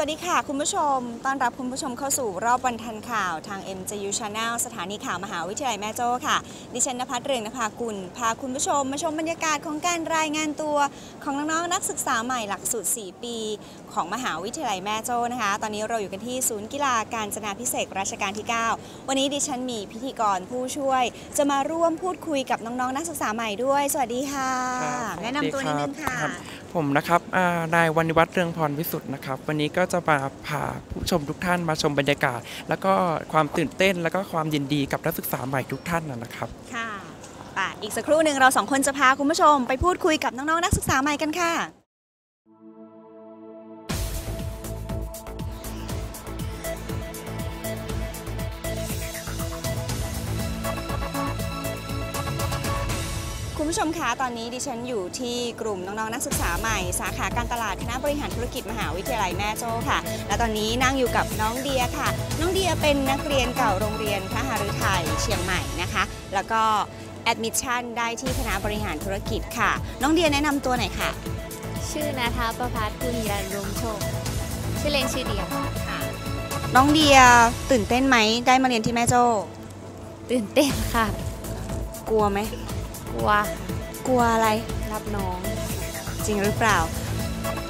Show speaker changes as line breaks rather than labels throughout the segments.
วัสดีค่ะ คุณผู้ชม ต้อนรับคุณผู้ชมเข้าสู่รอบวันทันข่าวทาง MJU Channel สถานีข่าวมหาวิทยาลัยแม่โจ้ค่ะ ดิฉันนภัสเรืองนภากุล พาคุณผู้ชมมาชมบรรยากาศของการรายงานตัวของน้องๆนักศึกษาใหม่หลักสูตร 4 ปี ของมหาวิทยาลัยแม่โจ้นะคะ ตอนนี้เราอยู่กันที่ศูนย์กีฬาการจนาพิเศษกรัชกาลที่ 9 วันนี้ดิฉันมีพิธีกรผู้ช่วย จะมาร่วมพูดคุยกับน้องๆนักศึกษาใหม่ด้วย สวัสดีค่ะ
ครับ
แนะนำตัวนิดนึงค่ะ
รับผมนะครับอ่านายวันิวัฒน์เรืองพรวิสุทธ์นะครับ วันนี้ก็จะมาพาผู้ชมทุกท่านมาชมบรรยากาศ แล้วก็ความตื่นเต้นแล้วก็ความยินดีกับนักศึกษาใหม่ทุกท่านนะครับ
ค่ะป่ะอีกสักครู่หนึ่งเราสองคนจะพาคุณผู้ชมไปพูดคุยกับน้องๆนักศึกษาใหม่กันค่ะ ผู้ชมคะตอนนี้ดิฉันอยู่ที่กลุ่มน้องๆนักศึกษาใหม่ สาขาการตลาดคณะบริหารธุรกิจมหาวิทยาลัยแม่โจ้ค่ะ และตอนนี้นั่งอยู่กับน้องเดียค่ะ น้องเดียเป็นนักเรียนเก่าโรงเรียนพระหฤทัยเชียงใหม่นะคะ แล้วก็แอดมิชชั่นได้ที่คณะบริหารธุรกิจค่ะ น้องเดียแนะนำตัวหน่อยค่ะ
ชื่อนาทาประพัฒน์กุลยันรุงโชคชื่อเล่นชื่อเดีย
น้องเดียตื่นเต้นไหมได้มาเรียนที่แม่โจ้
ตื่นเต้นค่ะ
กลัวไหม
ก ลัว
กลัวอะไร
รับน้อง
จริงหรือเปล่า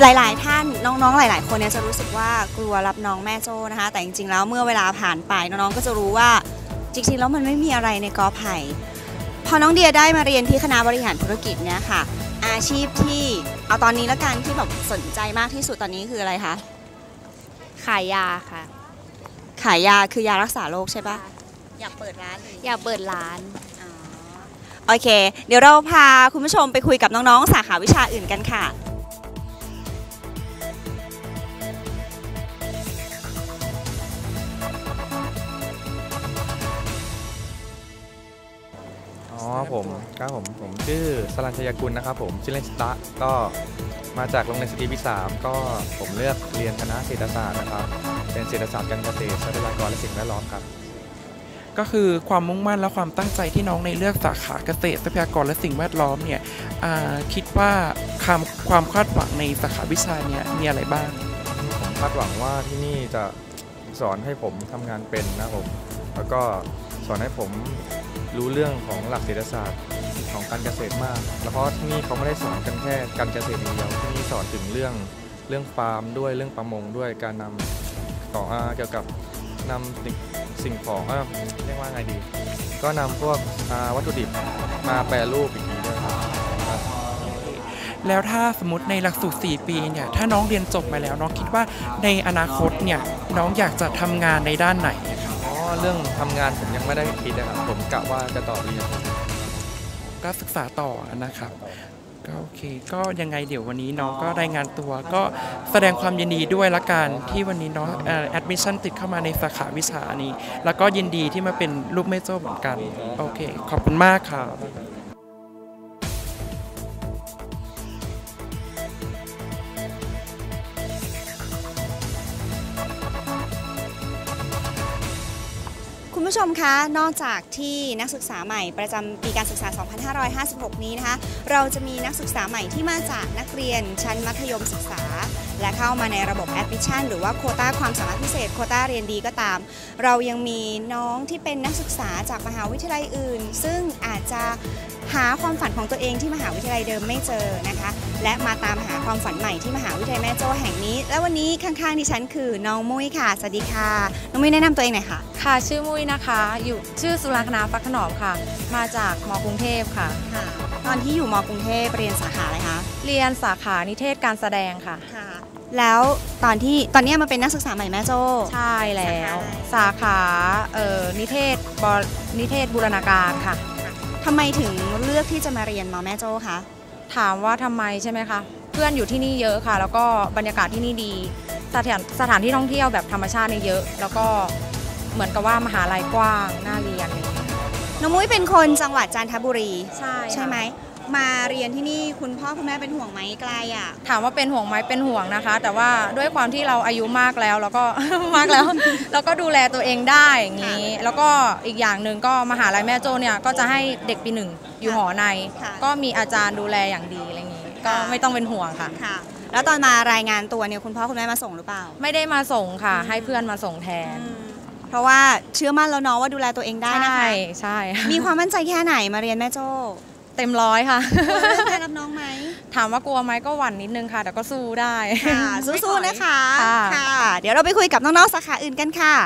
หลายๆ ท่านน้องๆ หลาย ๆ คนเนี่ยจะรู้สึกว่ากลัวรับน้องแม่โจ้นะคะ แต่จริงๆ แล้วเมื่อเวลาผ่านไปน้องๆ ก็จะรู้ว่าจริงๆ แล้วมันไม่มีอะไรในกอไผ่พอน้องเดียได้มาเรียนที่คณะบริหารธุรกิจเนี่ยค่ะ อาชีพที่เอาตอนนี้แล้วกันที่แบบสนใจมากที่สุดตอนนี้คืออะไรคะ
ขายยาค่ะ
ขายยาคือยารักษาโรคใช่ปะอยากเปิดร้านเลย
อยากเปิดร้าน
โอเค เดี๋ยวเราพาคุณผู้ชมไปคุยกับน้องๆ สาขาวิชาอื่นกันค่ะ
อ๋อผมครับผมผมชื่อสรัญชยกุลนะครับผมชื่อเล่นสตะก็มาจากโรงเรียนสตรีวิสามก็ผมเลือกเรียนคณะเศรษฐศาสตร์นะครับ เป็นเศรษฐศาสตร์การเกษตรทรัพยากรและสิ่งแวดล้อมครับ
ก็คือความมุ่งมั่นและความตั้งใจที่น้องในเลือกสาขาเกษตรทรัพยากรและสิ่งแวดล้อมเนี่ยคิดว่าความความคาดหวังในสาขาวิชาเนี้มีอะไรบ้าง
ผมคาดหวังว่าที่นี่จะสอนให้ผมทำงานเป็นนะผมแล้วก็สอนให้ผมรู้เรื่องของหลักเศรษฐศาสตร์ของการเกษตรมาก แล้วเพราะที่นี่เขาไม่ได้สอนกันแค่การเกษตรอย่างเดียวที่นี่สอนถึงเรื่องเรื่องฟาร์มด้วยเรื่องประมงด้วยการนำขออเกี่ยวกับนำ สิ่งสิ่งของอ่าเรียกว่าไงดี ก็นำพวกอ่าวัตถุดิบมาแปรรูปอีกทีด้วยครับครับ
แล้วถ้าสมมติในหลักสูตร 4 ปีเนี่ย ถ้าน้องเรียนจบมาแล้ว น้องคิดว่าในอนาคตเนี่ย น้องอยากจะทำงานในด้านไหนนะครับ
อ๋อเรื่องทำงานผมยังไม่ได้คิดนะครับ ผมกะว่าจะต่อปริญญาโท
ก็ศึกษาต่อนะครับ ก็โอเค ก็ยังไงเดี๋ยววันนี้น้องก็รายงานตัว ก็แสดงความยินดีด้วยละกันที่วันนี้น้องแอดมิชชั่นติดเข้ามาในสาขาวิชานี้ แล้วก็ยินดีที่มาเป็นลูกเมโจ้เหมือนกัน โอเค ขอบคุณมากครับ
คุณผู้ชมคะ นอกจากที่นักศึกษาใหม่ประจำปีการศึกษา 2556 นี้นะคะ เราจะมีนักศึกษาใหม่ที่มาจากนักเรียนชั้นมัธยมศึกษา และเข้ามาในระบบแอดมิชชั่นหรือว่าโควต้าความสามารถพิเศษโควต้าเรียนดีก็ตาม เรายังมีน้องที่เป็นนักศึกษาจากมหาวิทยาลัยอื่น ซึ่งอาจจะหาความฝันของตัวเองที่มหาวิทยาลัยเดิมไม่เจอนะคะ และมาตามหาความฝันใหม่ที่มหาวิทยาลัยแม่โจ้แห่งนี้ และวันนี้ข้างๆดิฉันคือน้องมุ้ยค่ะสวัสดีค่ะน้องมุ้ยแนะนำตัวเองหน่อยค่ะ
ค่ะชื่อมุ้ยนะคะ อยู่ชื่อสุรังคณาฟักขนอมค่ะ มาจากมกรุงเทพค่ะ
ค่ะ ตอนที่อยู่มกรุงเทพเรียนสาขาอะไรคะ
เรียนสาขานิเทศการแสดงค่ะ
ค่ะ แล้วตอนที่ตอนนี้มาเป็นนักศึกษาใหม่แม่โจ้
ใช่แล้ว
สา
สา
ขา
ขาเอ่อนิเทศบนิเทศบูรณาการค่ะ
ทำไมถึงเลือกที่จะมาเรียนมอแม่โจ้คะ
ถามว่าทำไมใช่ไหมคะเพื่อนอยู่ที่นี่เยอะค่ะ แล้วก็บรรยากาศที่นี่ดี สถานสถานที่ท่องเที่ยวแบบธรรมชาตินี่เยอะ แล้วก็เหมือนกับว่ามหาลัยกว้างน่าเรียนอะไรอย่างเงี้ย
น้องมุ้ยเป็นคนจังหวัดจันทบุรี
ใช่
ใช่ไหม มาเรียนที่นี่คุณพ่อคุณแม่เป็นห่วงไหมไกลอะ
ถามว่าเป็นห่วงไหมเป็นห่วงนะคะ แต่ว่าด้วยความที่เราอายุมากแล้วแล้วก็ มากแล้ว แล้วก็ดูแลตัวเองได้อย่างนี้ แล้วก็อีกอย่างหนึ่งก็มหาลัยแม่โจ้เนี่ยก็จะให้เด็กปีหนึ่งอยู่หอใน
ค่ะ
ก็มีอาจารย์ดูแลอย่างดีอะไรอย่างนี้ ก็ไม่ต้องเป็นห่วงค่ะ
ค่ะ แล้วตอนมารายงานตัวเนี่ยคุณพ่อคุณแม่มาส่งหรือเปล่า
ไม่ได้มาส่งค่ะ ให้เพื่อนมาส่งแทน
เพราะว่าเชื่อมั่นแล้วเนาะว่าดูแลตัวเองได้นะ
ใช่
คะ
ใช่
มีความมั่นใจแค่ไหนมาเรียนแม่โจ้
เต็มร้อยค่ะ
กลัวเรื่องการรับน้องไหม
ถามว่ากลัวไหมก็หวั่นนิดนึงค่ะ แต่ก็สู้ได้
ค่ะสู้ๆนะคะ
ค่ะ
ค่ะเดี๋ยวเราไปคุยกับน้องๆสาขาอื่นกันค่ะ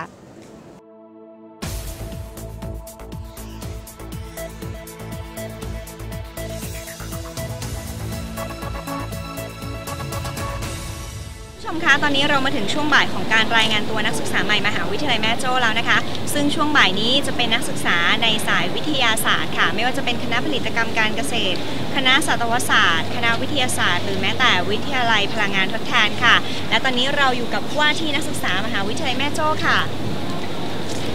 ผู้ชมคะตอนนี้เรามาถึงช่วงบ่ายของการรายงานตัวนักศึกษาใหม่มหาวิทยาลัยแม่โจ้แล้วนะคะ ซึ่งช่วงบ่ายนี้จะเป็นนักศึกษาในสายวิทยาศาสตร์ค่ะ ไม่ว่าจะเป็นคณะผลิตกรรมการเกษตร คณะสัตวศาสตร์ คณะวิทยาศาสตร์ หรือแม้แต่วิทยาลัยพลังงานทดแทนค่ะ และตอนนี้เราอยู่กับว่าที่นักศึกษามหาวิทยาลัยแม่โจ้ค่ะ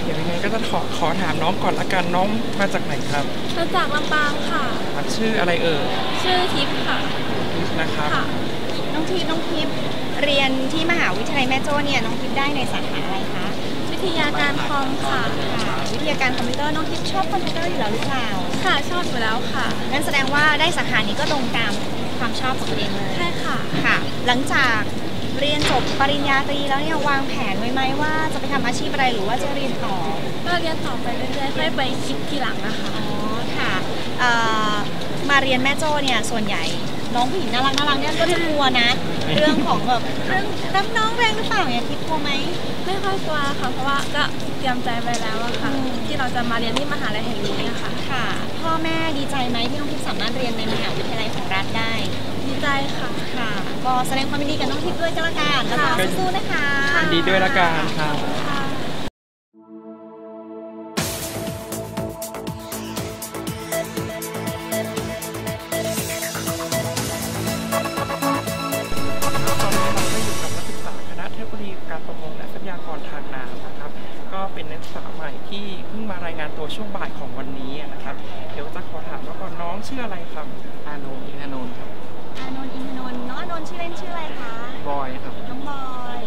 เดี๋ยวยังไงก็จะขอขอถามน้องก่อนละกันน้องมาจากไหนครับ
มาจากลำปางค่ะ
ชื่ออะไรเอ่ย
ชื่อทิพย์ค่ะ
นะครับ
ค่ะ
น้องทิพย์น้องทิพย์เรียนที่มหาวิทยาลัยแม่โจ้เนี่ยน้องทิพย์ได้ในสาขาอะไรคะ
วิ ทยาการคอมค่ะ
ค่ะ วิทยาการคอมพิวเตอร์น้องทิพย์ชอบคอมพิวเตอร์อยู่แล้วหรือเปล่า
ค่ะชอบอยู่แล้วค่ะ
นั่นแสดงว่าได้สาขานี้ก็ตรงตามความชอบของตัวเองเลย
ใช่ค่ะ
ค่ะ หลังจากเรียนจบปริญญาตรีแล้วเนี่ยวางแผนไว้ไหมว่าจะไปทำอาชีพอะไรหรือว่าจะเรียนต่อ
ก็เรียนต่อไปเรื่อยๆค่อยไปคิดทีหลังนะคะ
อ๋อค่ะเอ่อมาเรียนแม่โจ้เนี่ยส่วนใหญ่ น้องผู้หญิงน่ารักน่ารักเนี่ยก็จะกลัวนะ เรื่องของแบบเรื่องรับน้องแรงหรือเปล่าเนี่ยทิพย์กลัวไหม
ไม่ค่อยกลัวค่ะเพราะว่าก็เตรียมใจไว้แล้วอะค่ะ
อืม
ที่เราจะมาเรียนที่มหาลัยแห่งนี้นะคะ
ค่ะ พ่อแม่ดีใจไหมที่น้องทิพย์สามารถเรียนในมหาวิทยาลัยของรัฐได้
ดีใจค่ะ
ค่ะ ก็แสดงความยินดีกับน้องทิพย์ด้วยก็แล้วกันแล้วก็
ค่ะ
สู้ๆนะคะ
ยินดีด้วยละกันครับ
ค่ะ
ก็เป็นนักศึกษาใหม่ที่เพิ่งมารายงานตัวช่วงบ่ายของวันนี้นะครับ เดี๋ยวจะขอถามน้องก่อนน้องชื่ออะไรครับ
อาโนอินทนนท์ครับ
อานนท์อินทนนท์น้องอานนท์ชื่อเล่นชื่ออะไรคะ
บอยครับ
น้องบอย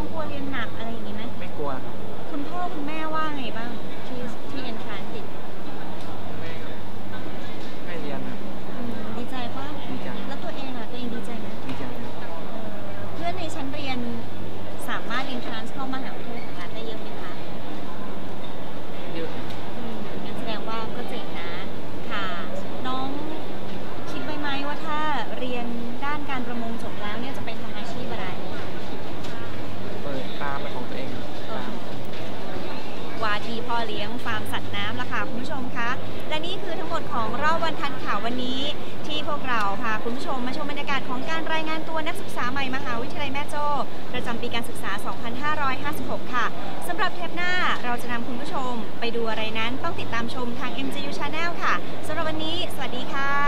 องรับน้
อ
ง
ก
ลัวเรียนหนักอะไรอย่างงี้ไหม
ไม่กลัวครับ
คุณพ่อคุณแม่ว่าไงบ้างที่ที่เอ็นทรานติด
แม่ก็ให้เรียนครับ
ดีใจปะ
ดีใจ
แล้วตัวเองอะตัวเองดีใจไหม
ดีใจครับ
เพื่อนในชั้นเรียนสามารถ entrance เข้ามหาวิทยาลัยของรัฐได้เยอะไหมคะ
เยอะ
อืมงั้นแสดงว่าก็เจ๋งนะ ค่ะ น้องคิดไว้ไหมว่าถ้าเรียนด้านการประมงจบแล้วเนี่ยจะไปทำอาชีพอะไร
เปิดตามเป็นของตัวเองครับตาม
วาทีพ่อเลี้ยง ตว์น้ำละค่ะคุณผู้ชมคะ และนี่คือทั้งหมดของรอบวันทันข่าววันนี้ ที่พวกเราพาคุณผู้ชมมาชมบรรยากาศของการรายงานตัวนักศึกษาใหม่มหาวิทยาลัยแม่โจ้ประจำปีการศึกษา 2556 ค่ะสำหรับเทปหน้าเราจะนำคุณผู้ชมไปดูอะไรนั้นต้องติดตามชมทาง MGU Channel ค่ะสำหรับวันนี้ สวัสดีค่ะ